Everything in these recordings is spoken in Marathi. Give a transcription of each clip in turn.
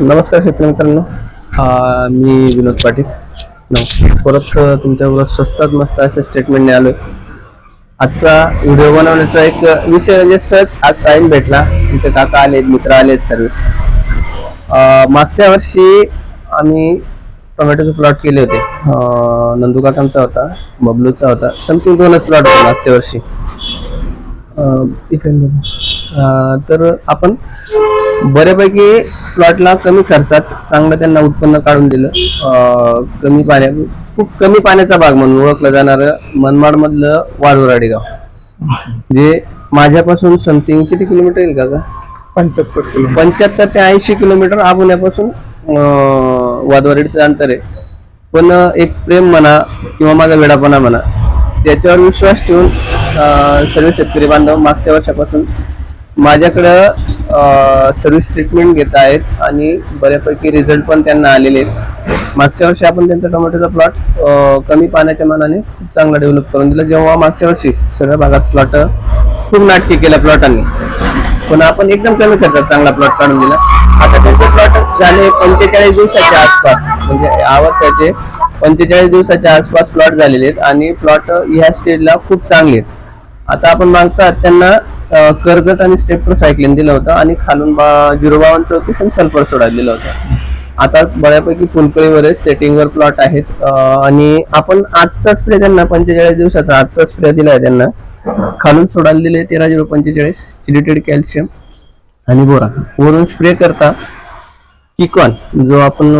नमस्कार शेतकरी मित्रांनो. मी विनोद पाटील. नमस्कार. परत तुमच्याबरोबर स्वस्तात मस्त अशा स्टेटमेंटने आलोय आजचा व्हिडिओ बनवण्याचा एक विषय म्हणजे सहज आज टाइम भेटला. तुमचे काका आलेत मित्र आलेत सर्व. मागच्या वर्षी आम्ही टोमॅटोचे प्लॉट केले होते. अं, नंदू काकांचा होता बबलूचा होता. समथिंग दोनच प्लॉट होते मागच्या वर्षी. इकडे तर आपण बऱ्यापैकी प्लॉटला कमी खर्चात चांगलं त्यांना उत्पन्न काढून दिलं. कमी पाण्या खूप कमी पाण्याचा भाग म्हणून ओळखलं जाणारं मनमाड मधलं वाळुराडी गाव. जे माझ्यापासून समथिंग किती किलोमीटर येईल का पंच्याहत्तर किलो पंच्याहत्तर ते ऐंशी किलोमीटर आबुण्यापासून वादवाडीचं अंतर आहे. पण एक प्रेम म्हणा किंवा माझा वेडापणा म्हणा त्याच्यावर विश्वास ठेवून सर्व शेतकरी बांधव मागच्या वर्षापासून माझ्याकडं सर्व्हिस ट्रीटमेंट घेत आहेत आणि बऱ्यापैकी रिझल्ट पण त्यांना आलेले आहेत. मागच्या वर्षी आपण त्यांचा टोमॅटोचा प्लॉट कमी पाण्याच्या मानाने खूप चांगला डेव्हलप करून दिला. जेव्हा मागच्या वर्षी सगळ्या भागात प्लॉट खूप नाटकी केल्या प्लॉटांनी पण आपण एकदम कमी खर्चात चांगला प्लॉट काढून दिला. आता त्यांचे प्लॉट झाले पंचेचाळीस दिवसाच्या आसपास. म्हणजे या पंचेचाळीस दिवसाच्या आसपास प्लॉट झालेले आहेत आणि प्लॉट ह्या स्टेजला खूप चांगले आहेत. आता आपण मागचा त्यांना कर्जत आणि स्टेप्टर सायक्लिन दिलं होतं आणि खालून बा झिरो बावन चौतीस आणि सल्फर सोडायला दिलं होतं. आता बऱ्यापैकी फुलकळीवर आहेत सेटिंगवर प्लॉट आहेत आणि आपण आजचा स्प्रे त्यांना पंचेचाळीस दिवसाचा आजचा स्प्रे दिलाय त्यांना. खालून सोडायला दिले तेरा झिरो पंचेचाळीस चिलिटेड कॅल्शियम आणि बोरा. वरून स्प्रे करता किकॉन जो आपण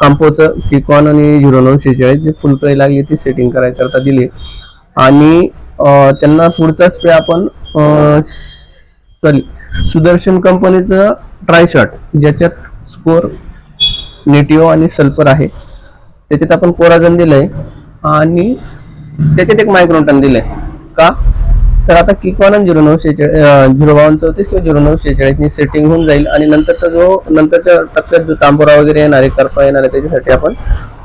कांपोचं किकॉन आणि झिरो नऊ शेहेचाळीस जे फुलकळी लागली ती सेटिंग करायकरता दिली. आणि त्यांना पुढचा स्प्रे आपण सॉरी सुदर्शन कंपनीचं ड्राय शॉट ज्याच्यात स्कोर नेटिओ आणि सल्फर आहे. त्याच्यात आपण कोराजन दिलंय आणि त्याच्यात एक मायक्रोटन दिलंय. का? तर आता किकॉन झिरो नऊ शेहेचाळीस झिरो बावन्न चौतीस किंवा झिरो नऊ शेहेचाळीसनी सेटिंग होऊन जाईल आणि नंतरचा जो नंतरच्या टप्प्यात जो तांबोरा वगैरे येणार आहे करपा येणार आहे त्याच्यासाठी आपण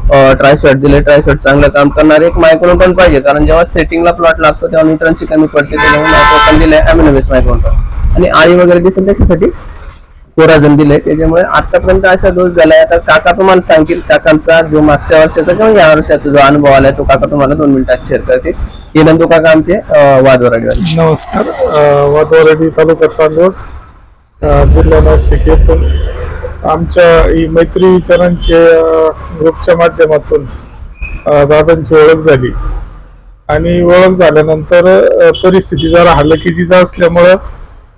ट्राय दिले ट्राय चांगलं काम करणार एक मायक्रोटन पाहिजे. कारण जेव्हा सेटिंगला प्लॉट लागतो तेव्हा न्यूट्रनची कमी पडते. मायको पण दिलंय अमिनोबेस पण. आणि आळी वगैरे दिसेल त्याच्यासाठी. कोराजन दिले त्याच्यामुळे आतापर्यंत असा दोष झालाय. आता काका तुम्हाला सांगतील काकांचा जो मागच्या वर्षाचा किंवा या वर्षाचा जो अनुभव आलाय तो काका तुम्हाला दोन मिनिटात शेअर करते हे नंतर काका आमचे वादवराडी नमस्कार. वादवराडी तालुका चांदवड जिल्हा नाशिक येथून आमच्या ही मैत्री विचारांचे ग्रुपच्या माध्यमातून दादांची ओळख झाली. आणि ओळख झाल्यानंतर परिस्थिती जरा हलकीचीच असल्यामुळं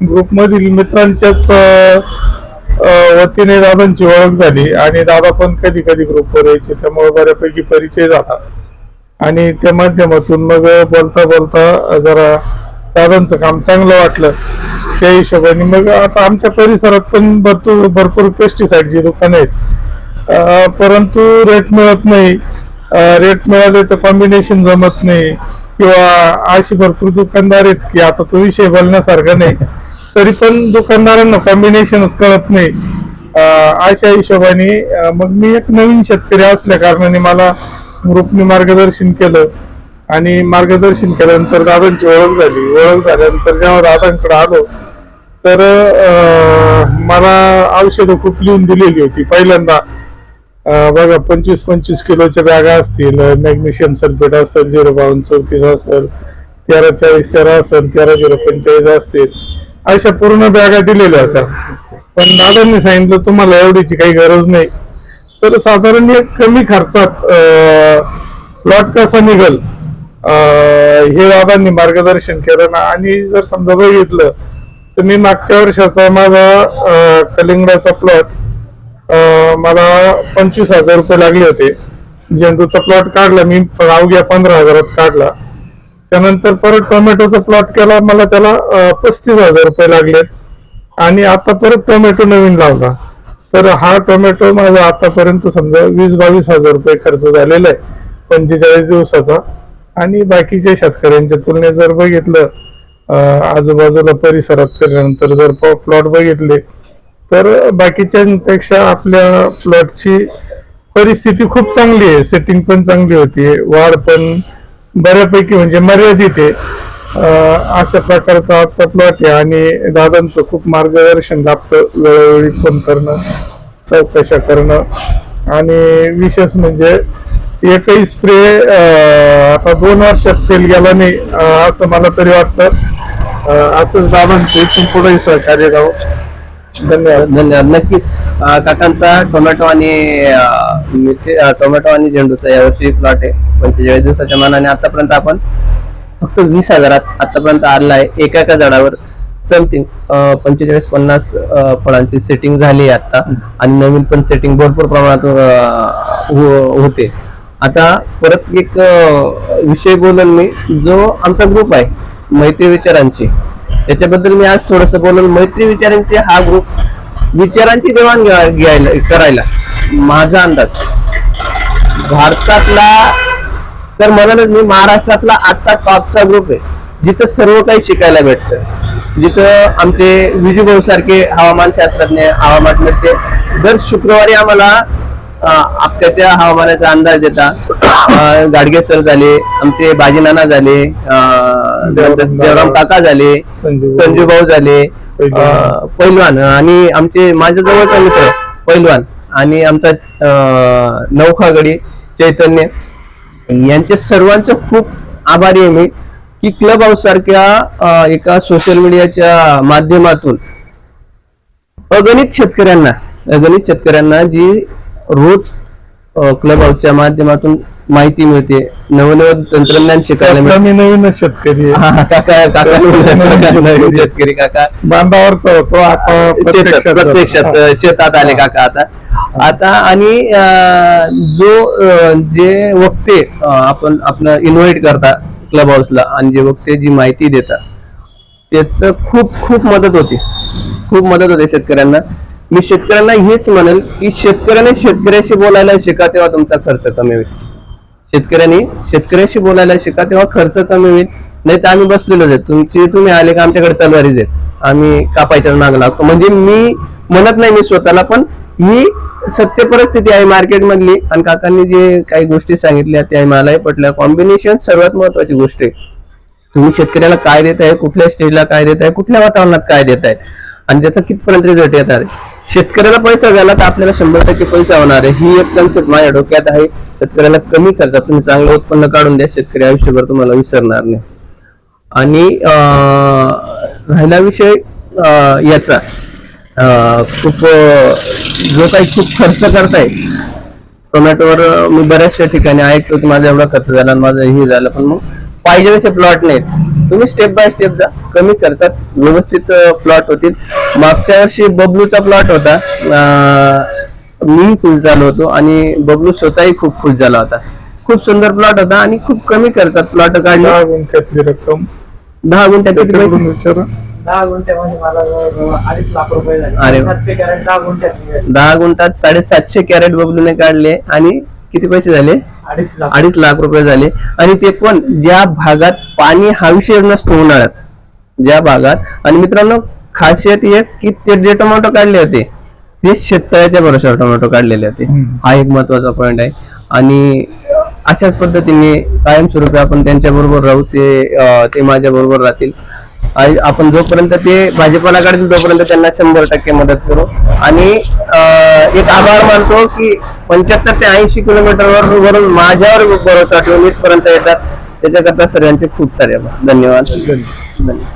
ग्रुपमधील मित्रांच्याच वतीने दादांची ओळख झाली. आणि दादा पण कधी कधी ग्रुपवर यायचे त्यामुळे बऱ्यापैकी परिचय झाला. आणि त्या माध्यमातून मग बोलता बोलता जरा दादांचं काम चांगलं वाटलं. त्या हिशोबाने मग आता आमच्या परिसरात पण भरपूर भरपूर पेस्टिसाईडची दुकानं आहेत. परंतु रेट मिळत नाही. रेट मिळाले तर कॉम्बिनेशन जमत नाही. किंवा अशी भरपूर दुकानदार आहेत की आता तो विषय बोलण्यासारखा नाही. तरी पण दुकानदारांना कॉम्बिनेशनच कळत नाही. अशा हिशोबाने मग मी एक नवीन शेतकरी असल्या कारणाने मला ग्रुपने मार्गदर्शन केलं. आणि मार्गदर्शन केल्यानंतर दादांची ओळख झाली. ओळख झाल्यानंतर जेव्हा दादांकडे आलो तर मला औषधं खूप लिहून दिलेली होती. पहिल्यांदा बघा पंचवीस पंचवीस किलोच्या बॅगा असतील मॅग्नेशियम सल्फेट असेल झिरो बावन्न चौतीस असेल तेरा चाळीस तेरा असेल तेरा झिरो पंचेचाळीस असतील अशा पूर्ण बॅगा दिलेल्या होत्या. पण दादांनी सांगितलं तुम्हाला एवढीची काही गरज नाही. तर साधारण एक कमी खर्चात प्लॉट कसा निघल? हे बाबांनी मार्गदर्शन केलं ना आणि जर समजा बघितलं तर मी मागच्या वर्षाचा माझा कलिंगडाचा प्लॉट मला पंचवीस हजार रुपये लागले होते. झेंडूचा प्लॉट काढला मी अवघ्या पंधरा हजारात काढला. त्यानंतर परत टोमॅटोचा प्लॉट केला मला त्याला पस्तीस हजार रुपये लागले. आणि आता परत टोमॅटो नवीन लावला. तर हा टोमॅटो माझा आतापर्यंत समजा वीस बावीस हजार रुपये खर्च झालेला आहे पंचेचाळीस दिवसाचा. आणि बाकीच्या शेतकऱ्यांच्या तुलनेत जर बघितलं आजूबाजूला परिसरात फिरल्यानंतर जर प्लॉट बघितले तर बाकीच्यांपेक्षा आपल्या प्लॉटची परिस्थिती खूप चांगली आहे. सेटिंग पण चांगली होती. वाढ पण बऱ्यापैकी म्हणजे मर्यादित आहे. अशा प्रकारचा आजचा प्लॉट आहे आणि दादांचं खूप मार्गदर्शन लाभतं वेळोवेळी फोन करणं चौकशा करणं आणि विशेष म्हणजे एकही स्प्रे आता दोन वर्षात फेल गेला नाही असं मला तरी वाटतं. असंच दादांचं इथून पुढेही सहकार्य राहावं धन्यवाद. धन्यवाद. नक्की काकांचा टोमॅटो आणि मिरची टोमॅटो आणि झेंडूचा यावर्षी प्लॉट आहे. पंचेचाळीस दिवसाच्या मानाने आतापर्यंत आपण फक्त वीस हजारात आतापर्यंत आला आहे. एका एका झाडावर समथिंग पंचेचाळीस पन्नास फळांची सेटिंग झाली आहे आता. आणि नवीन पण सेटिंग भरपूर प्रमाणात हो, होते. आता परत एक विषय बोलल मी जो आमचा ग्रुप आहे मैत्री विचारांची. त्याच्याबद्दल मी आज थोडस बोलल मैत्री विचारांची हा ग्रुप विचारांची देवाण घ्यायला करायला माझा अंदाज. भारतातला तर म्हणालच मी महाराष्ट्रातला आजचा टॉपचा ग्रुप आहे जिथं सर्व काही शिकायला भेटतं. जिथं आमचे विजूभाऊ सारखे हवामान शास्त्रज्ञ हवामान दर शुक्रवारी आम्हाला आपल्याच्या हवामानाचा अंदाज देतात अं, गाडगे सर झाले आमचे बाजीनाना झाले देवराम देवराम काका झाले संजू भाऊ झाले पैलवान. आणि आमचे माझ्या जवळचा मित्र पैलवान आणि आमचा नौखागडी चैतन्य. यांचे सर्वांचं खूप आभारी आहे मी की क्लब हाऊस सारख्या एका सोशल मीडियाच्या माध्यमातून अगणित शेतकऱ्यांना अगणित शेतकऱ्यांना जी रोज क्लब हाऊसच्या माध्यमातून माहिती मिळते. नवनवीन तंत्रज्ञान शिकायला मिळते. मी नवीनच शेतकरी आहे. हा, काका काका नवीन शेतकरी काका. बांधावरचा होतो आता शेतात प्रत्यक्षात शेतात आले काका आता. आता आणि अं, जो अं, जे वक्ते अं, आपण आपलं इन्व्हाइट करता क्लब हाऊसला आणि जे वक्ते जी माहिती देतात त्याच खूप खूप मदत होते. खूप मदत होते शेतकऱ्यांना. मी शेतकऱ्यांना हेच म्हणेल की शेतकऱ्याने शेतकऱ्याशी बोलायला शिका तेव्हा तुमचा खर्च कमी होईल. शेतकऱ्यांनी शेतकऱ्याशी बोलायला शिका तेव्हा खर्च कमी होईल. नाही तर आम्ही बसलेलोच आहे तुमची तुम्ही आले का आमच्याकडे तलवारीच आहेत? आम्ही कापायच्या माग लागतो म्हणजे मी म्हणत नाही मी स्वतःला पण ही सत्य परिस्थिती आहे मार्केट मधली आणि काकांनी जे काही गोष्टी सांगितल्या त्या मलाही पटल्या. कॉम्बिनेशन सर्वात महत्वाची गोष्ट आहे. तुम्ही शेतकऱ्याला काय देत आहे कुठल्या स्टेजला काय देत आहे कुठल्या वातावरणात काय देत आहे आणि त्याचा कितपर्यंत रिझल्ट येणार आहे? शेतकऱ्याला पैसा झाला तर आपल्याला शंभर टक्के पैसा होणार आहे. ही एक कन्सेप्ट माझ्या डोक्यात आहे. शेतकऱ्याला कमी खर्चात तुम्ही चांगलं उत्पन्न काढून द्या. शेतकरी आयुष्यभर तुम्हाला विसरणार नाही. आणि राहिला विषय याचा. खूप जो काही खूप खर्च करताय टोमॅटोवर मी बऱ्याचशा ठिकाणी ऐकतो की माझा एवढा खर्च झाला आणि माझं हे झालं. पण मग पाहिजे तसे प्लॉट नाहीत. तुम्ही स्टेप बाय स्टेप जा. कमी खर्चात व्यवस्थित प्लॉट होतील. मागच्या वर्षी बबलूचा प्लॉट होता. मी खुश झालो होतो आणि बबलू स्वतःही खूप खुश झाला होता. खूप सुंदर प्लॉट होता आणि खूप कमी खर्चात प्लॉट काढले. दहा गुंठ्यातली रक्कम. दहा गुंठ्यात दहा गुंठ्यामध्ये मला जवळ अडीच लाख रुपये झाले. अरे दहा गुंठ्यात साडेसातशे कॅरेट बबलूने काढले आणि किती पैसे झाले? अडीच लाख. रुपये झाले. आणि ते पण ज्या भागात पाणी हा विषय नसतो उन्हाळ्यात. ज्या भागात. आणि मित्रांनो खासियत एक की ते जे टोमॅटो काढले होते ते शेतकऱ्याच्या भरोशावर टोमॅटो काढलेले होते. हा एक महत्त्वाचा पॉइंट आहे. आणि अशाच पद्धतीने कायमस्वरूपी आपण त्यांच्या बरोबर राहू ते ते माझ्या बरोबर राहतील. आपण जोपर्यंत ते भाजीपाला काढतील तोपर्यंत त्यांना शंभर टक्के मदत करू. आणि एक आभार मानतो की पंच्याहत्तर ते ऐंशी किलोमीटर वरून माझ्यावर भरोसा ठेवून इथपर्यंत येतात. त्याच्याकरता सर्वांचे खूप सारे आभार. धन्यवाद. धन्यवाद.